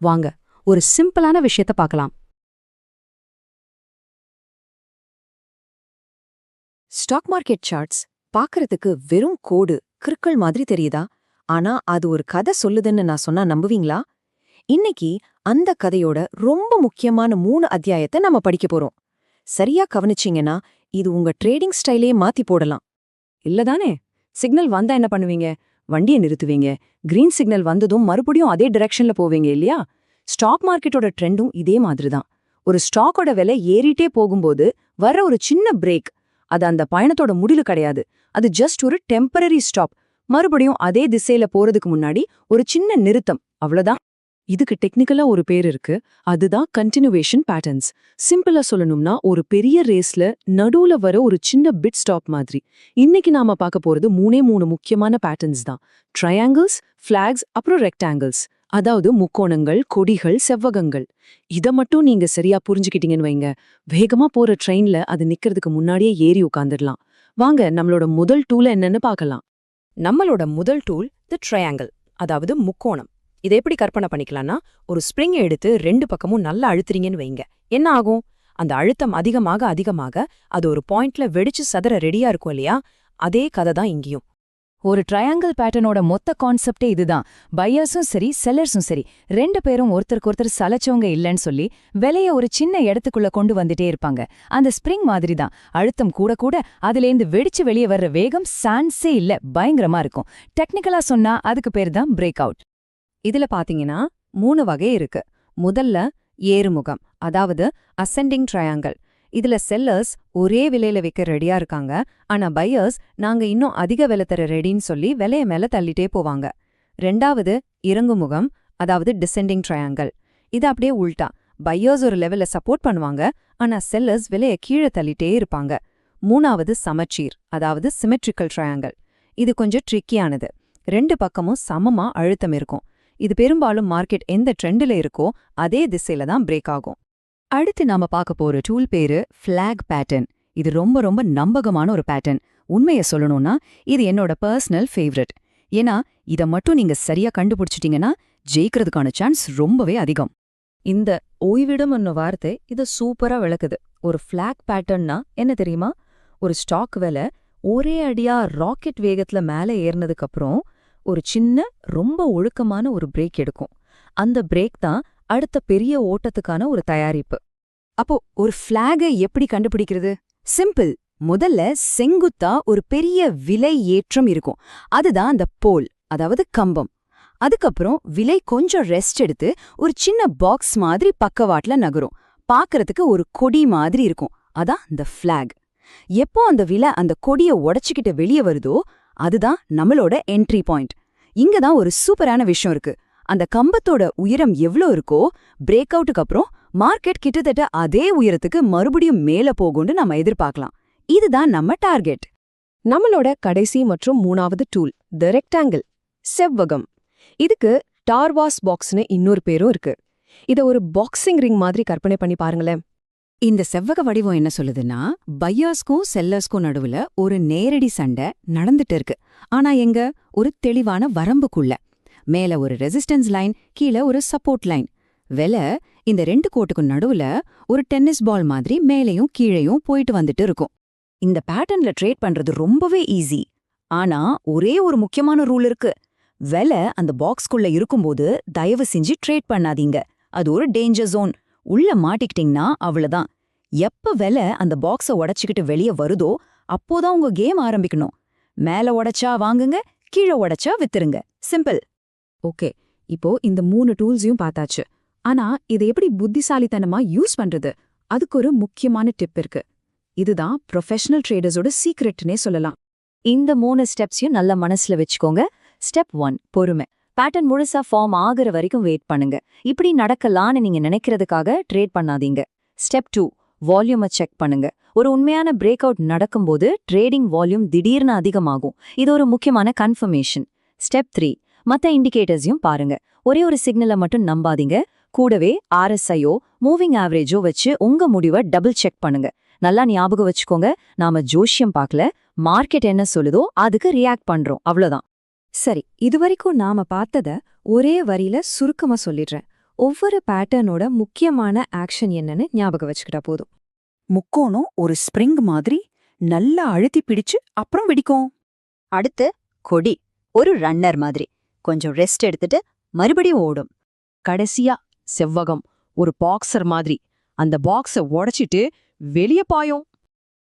வாங்க ஒரு சிம்பிளான விஷயத்த பார்க்கலாம். ஸ்டாக் மார்க்கெட் சார்ட்ஸ் பார்க்கறதுக்கு வெறும் கோடு கிறுக்கள் மாதிரி தெரியுதா? ஆனா அது ஒரு கதை சொல்லுதுன்னு நான் சொன்னா நம்புவீங்களா? இன்னைக்கு அந்த கதையோட ரொம்ப முக்கியமான மூணு அத்தியாயத்தை நம்ம படிக்க போறோம். சரியா கவனிச்சீங்கன்னா இது உங்க ட்ரேடிங் ஸ்டைலே மாத்தி போடலாம். இல்லதானே? சிக்னல் வந்தா என்ன பண்ணுவீங்க? வண்டியை நிறுத்துவீங்க. கிரீன் சிக்னல் வந்ததும் மறுபடியும் அதே டைரக்ஷன்ல போவீங்க இல்லையா? ஸ்டாக் மார்க்கெட்டோட ட்ரெண்டும் இதே மாதிரி தான் ஒரு ஸ்டாக்கோட விலை ஏறிட்டே போகும்போது வர்ற ஒரு சின்ன பிரேக் அது அந்த பயணத்தோட முடிவு கிடையாது. அது ஜஸ்ட் ஒரு டெம்பரரி ஸ்டாப் மறுபடியும் அதே திசையில போறதுக்கு முன்னாடி ஒரு சின்ன நிறுத்தம். அவ்வளவுதான். இதுக்கு டெக்னிக்கலா ஒரு பேர் இருக்கு. அதுதான் கண்டினியூவேஷன் பேட்டர்ன்ஸ் சிம்பிளா சொல்லணும்னா ஒரு பெரிய ரேஸ்ல நடுவுல வர ஒரு சின்ன பிட் ஸ்டாப் மாதிரி. இன்னைக்கு நாம பார்க்க போறது மூணே மூணு முக்கியமான பேட்டர்ன்ஸ் தான். ட்ரையாங்கிள்ஸ் ஃபிளாக்ஸ் அப்புறம் ரெக்டாங்கிள்ஸ் அதாவது முக்கோணங்கள் கொடிகள் செவ்வகங்கள். இத மட்டும் நீங்க சரியா புரிஞ்சுக்கிட்டீங்கன்னு வைங்க. வேகமா போற ட்ரெயின்ல அது நிக்கிறதுக்கு முன்னாடியே ஏறி உட்காந்துடலாம் வாங்க நம்மளோட முதல் டூல என்னன்னு பார்க்கலாம். நம்மளோட முதல் டூல் த ட்ரையாங்கிள் அதாவது முக்கோணம். இதை எப்படி கற்பனை பண்ணிக்கலாம்னா ஒரு ஸ்ப்ரிங் எடுத்து ரெண்டு பக்கமும் நல்லா அழுத்துறீங்கன்னு வைங்க. என்ன ஆகும்? அந்த அழுத்தம் அதிகமாக அதிகமாக அது ஒரு பாயிண்ட்ல வெடிச்சு சதற ரெடியா இருக்கும் இல்லையா? அதே கதை தான் இங்கேயும். ஒரு ட்ரையாங்கிள் பேட்டர்னோட மொத்த கான்செப்டே இதுதான். பையர்ஸும் சரி செல்லர்ஸும் சரி ரெண்டு பேரும் ஒருத்தருக்கு ஒருத்தர் சலைச்சவங்க இல்லைன்னு சொல்லி விலைய ஒரு சின்ன இடத்துக்குள்ள கொண்டு வந்துட்டே இருப்பாங்க. அந்த ஸ்ப்ரிங் மாதிரி தான் அழுத்தம் கூட கூட அதுலேருந்து வெடிச்சு வெளியே வர்ற வேகம் சான்ஸே இல்ல. பயங்கரமா இருக்கும். டெக்னிக்கலா சொன்னா அதுக்கு பேர் தான் பிரேக் அவுட் இதுல பாத்தீங்கன்னா மூணு வகை இருக்கு. முதல்ல ஏறுமுகம் அதாவது அசெண்டிங் ட்ரையாங்கிள் இதுல செல்லர்ஸ் ஒரே விலையில விற்க ரெடியா இருக்காங்க. ஆனா பையர்ஸ் நாங்க இன்னும் அதிக விலை தர ரெடின்னு சொல்லி விலைய மேல தள்ளிட்டே போவாங்க. ரெண்டாவது இறங்குமுகம் அதாவது டிசெண்டிங் ட்ரையாங்கிள் இது அப்படியே உல்டா. பையர்ஸ் ஒரு லெவல்ல சப்போர்ட் பண்ணுவாங்க. ஆனா செல்லர்ஸ் விலைய கீழே தள்ளிட்டே இருப்பாங்க. மூணாவது சமச்சீர் அதாவது சிமெட்ரிக்கல் ட்ரையாங்கிள் இது கொஞ்சம் ட்ரிக்கியானது ரெண்டு பக்கமும் சமமா அழுத்தம் இருக்கும். இது பெரும்பாலும் மார்க்கெட் எந்த ட்ரெண்டில் இருக்கோ அதே திசையில தான் பிரேக் ஆகும். அடுத்து நாம பார்க்க போற டூல் பேரு ஃபிளாக் பேட்டர்ன் இது ரொம்ப ரொம்ப நம்பகமான ஒரு பேட்டர்ன் உண்மையை சொல்லணும்னா இது என்னோட பர்சனல் ஃபேவரட் ஏன்னா இத மட்டும் நீங்க சரியா கண்டுபிடிச்சிட்டீங்கன்னா ஜெயிக்கிறதுக்கான சான்ஸ் ரொம்பவே அதிகம். இந்த ஓய்விடம் என்னும் வார்த்தை இத சூப்பரா விளக்குது. ஒரு ஃபிளாக் பேட்டர்ன்னா என்ன தெரியுமா? ஒரு ஸ்டாக் விலை ஒரே அடியா ராக்கெட் வேகத்துல மேலே ஏறினதுக்கப்புறம் ஒரு சின்ன ரொம்ப ஒழுக்கமான ஒரு பிரேக் எடுக்கும். அந்த பிரேக் தான் அடுத்த பெரிய ஓட்டத்துக்கான ஒரு தயாரிப்பு. அப்போ ஒரு ஃபிளாகை எப்படி கண்டுபிடிக்கிறது? சிம்பிள் முதல்ல செங்குத்தா ஒரு பெரிய விலை ஏற்றம் இருக்கும். அதுதான் அந்த போல் அதாவது கம்பம். அதுக்கப்புறம் விலை கொஞ்சம் ரெஸ்ட் எடுத்து ஒரு சின்ன பாக்ஸ் மாதிரி பக்கவாட்ல நகரும். பார்க்கறதுக்கு ஒரு கொடி மாதிரி இருக்கும். அதான் இந்த ஃபிளாக் எப்போ அந்த விலை அந்த கொடிய உடச்சிக்கிட்டு வெளியே வருதோ அதுதான் நம்மளோட என்ட்ரி பாயிண்ட் இங்க தான் ஒரு சூப்பரான விஷயம் இருக்கு. அந்த கம்பத்தோட உயரம் எவ்ளோ இருக்கோ பிரேக் அவுட்டுக்கு அப்புறம் மார்க்கெட் கிட்டத்தட்ட அதே உயரத்துக்கு மறுபடியும் மேல போகும்னு நம்ம எதிர்பார்க்கலாம். இதுதான் நம்ம டார்கெட் நம்மளோட கடைசி மற்றும் மூணாவது டூல் த ரெக்டாங்கிள் செவ்வகம். இதுக்கு டார்வாஸ் பாக்ஸ்னு இன்னொரு பேரும் இருக்கு. இத ஒரு பாக்ஸிங் ரிங் மாதிரி கற்பனை பண்ணி பாருங்களேன். இந்த செவ்வக வடிவம் என்ன சொல்லுதுன்னா பையர்ஸ்க்கும் செல்லர்ஸ்க்கும் நடுவுல ஒரு நேரடி சண்டை நடந்துட்டு இருக்கு. ஆனா எங்க? ஒரு தெளிவான வரம்புக்குள்ள. மேல ஒரு ரெசிஸ்டன்ஸ் லைன் கீழே ஒரு சப்போர்ட் லைன் வெலை இந்த ரெண்டு கோட்டுக்கும் நடுவுல ஒரு டென்னிஸ் பால் மாதிரி மேலையும் கீழேயும் போயிட்டு வந்துட்டு இருக்கும். இந்த பேட்டர்ன்ல ட்ரேட் பண்றது ரொம்பவே ஈஸி ஆனா ஒரே ஒரு முக்கியமான ரூல் இருக்கு. வெலை அந்த பாக்ஸ்குள்ள இருக்கும்போது தயவு செஞ்சு ட்ரேட் பண்ணாதீங்க. அது ஒரு டேஞ்சர் ஜோன் உள்ள மாட்டிக்கிட்டீங்கன்னா அவ்வளவுதான். எப்ப வெலை அந்த பாக்ஸ உடைச்சுக்கிட்டு வெளியே வருதோ அப்போதான் உங்க கேம் ஆரம்பிக்கணும். மேல உடைச்சா வாங்குங்க கீழே உடைச்சா வித்துருங்க. சிம்பிள் ஓகே இப்போ இந்த மூணு டூல்ஸையும் பார்த்தாச்சு. ஆனா இதை எப்படி புத்திசாலித்தனமா யூஸ் பண்றது? அதுக்கு ஒரு முக்கியமான டிப் இருக்கு. இதுதான் ப்ரொஃபஷனல் ட்ரேடர்ஸோட சீக்ரெட்னே சொல்லலாம். இந்த மூணு ஸ்டெப்ஸையும் நல்ல மனசுல வச்சுக்கோங்க. ஸ்டெப் ஒன் பொறுமை. பேட்டர்ன் முழுசா ஃபார்ம் ஆகுற வரைக்கும் வெயிட் பண்ணுங்க. இப்படி நடக்கலான்னு நீங்க நினைக்கிறதுக்காக ட்ரேட் பண்ணாதீங்க. ஸ்டெப் டூ வால்யூமை செக் பண்ணுங்க. ஒரு உண்மையான பிரேக் அவுட் நடக்கும்போது ட்ரேடிங் வால்யூம் திடீர்னு அதிகமாகும். இது ஒரு முக்கியமான கன்ஃபர்மேஷன் ஸ்டெப் த்ரீ மத்த இண்டிகேட்டர்ஸையும் பாருங்க. ஒரே ஒரு சிக்னலை மட்டும் நம்பாதீங்க. கூடவே ஆர்எஸ்ஐயோ மூவிங் ஆவரேஜோ வச்சு உங்க முடிவை டபுள் செக் பண்ணுங்க. நல்லா ஞாபகம் வச்சுக்கோங்க. நாம ஜோஷியம் பார்க்கல. மார்க்கெட் என்ன சொல்லுதோ அதுக்கு ரியாக்ட் பண்றோம். அவ்வளோதான் சரி இதுவரைக்கும் நாம பார்த்தத ஒரே வரியில சுருக்கமா சொல்லிடுறேன். ஒவ்வொரு பேட்டர்னோட முக்கியமான ஆக்ஷன் என்னன்னு ஞாபகம் வச்சுக்கிட்டா போதும். முக்கோணம் ஒரு ஸ்ப்ரிங் மாதிரி நல்லா அழுத்தி பிடிச்சு அப்புறம் வெடிக்கும். அடுத்து கொடி ஒரு ரன்னர் மாதிரி. கொஞ்சம் ரெஸ்ட் எடுத்துட்டு மறுபடியும் ஓடும். கடைசியா செவ்வகம் ஒரு பாக்ஸர் மாதிரி. அந்த பாக்ஸ உடைச்சிட்டு வெளிய பாயும்.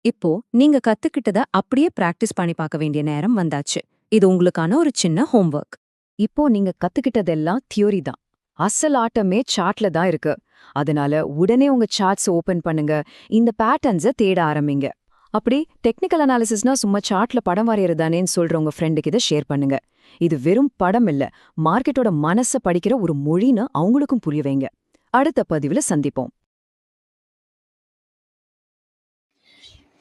இப்போ நீங்க கத்துக்கிட்டத அப்படியே பிராக்டிஸ் பண்ணி பார்க்க வேண்டிய நேரம் வந்தாச்சு. இது உங்களுக்கான ஒரு சின்ன ஹோம்ஒர்க் இப்போ நீங்க கத்துக்கிட்டதெல்லாம் தியோரி தான். அசல் ஆட்டமே சார்ட்ல தான் இருக்கு. அதனால உடனே உங்க சார்ட்ஸ் ஓபன் பண்ணுங்க. இந்த பேட்டர்ன்ஸை தேட ஆரம்பிங்க. அப்படி டெக்னிக்கல் அனாலிசிஸ்னா சும்மா சார்ட்ல படம் வரையறதானேன்னு சொல்ற உங்க ஃப்ரெண்டுக்கு இதை ஷேர் பண்ணுங்க. இது வெறும் படம் இல்ல மார்க்கெட்டோட மனச படிக்கிற ஒரு மொழின்னு அவங்களுக்கும் புரிய வைங்க. அடுத்த பதிவுல சந்திப்போம்.